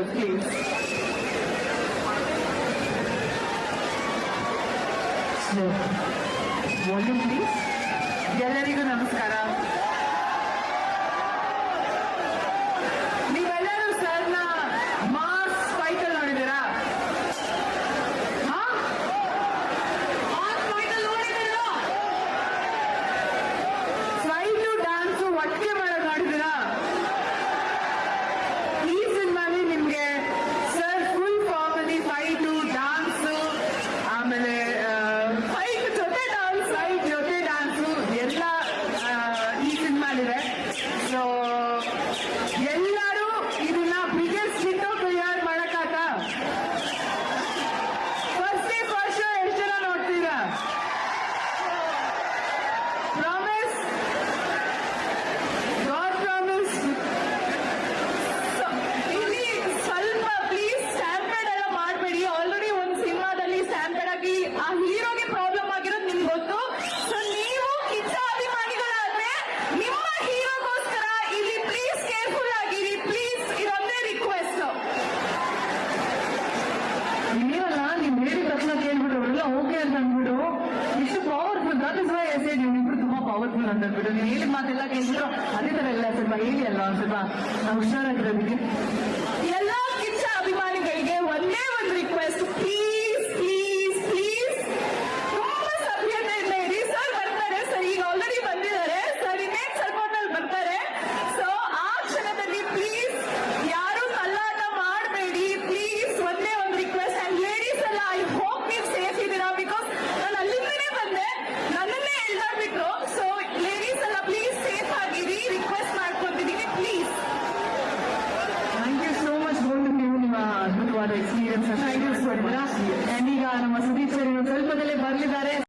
order, please. Slow. Volume, please. ಎಲ್ಲರಿಗೂ ನಮಸ್ಕಾರ ನಂಬಿಕೆ ಅಂದ್ಬಿಟ್ಟು ಇಷ್ಟು ಪವರ್ಫುಲ್ ದಟ್ ಇಸ್ ವೈ ಎಸ್ ಎಡ್ ಇವ್ರಿಬ್ರು ತುಂಬಾ ಪವರ್ಫುಲ್ ಅಂತ ಅಂದ್ಬಿಟ್ಟು ನೀವು ಹೇಳಿದ ಮಾತೆಲ್ಲ ಕೇಳಿದ್ರು. ಅದೇ ತರ ಎಲ್ಲ ಸ್ವಲ್ಪ ಹೇಳಿ ಅಲ್ವಾ ಒಂದ್ ಸ್ವಲ್ಪ ನಾವು ಹುಷಾರಾಗಿರೋದಕ್ಕೆ. ಎಲ್ಲಕ್ಕಿಂತ ಅಭಿಮಾನಿಗಳಿಗೆ ಒಂದೇ ಒಂದು ರಿಕ್ವೆಸ್ಟ್ ಪ್ಲೀಸ್ ಅದ್ಭುತವಾದ ಎಕ್ಸ್ಪೀರಿಯನ್ಸ್ ಅನ್ನು ಶೇರ್ ಮಾಡಿದ್ರ ಎಂದೀಗ ನಮ್ಮ ಸುದೀಪ್ ಸರ್ ಇನ್ನೊಂದು ಸ್ವಲ್ಪದಲ್ಲೇ ಬರಲಿದ್ದಾರೆ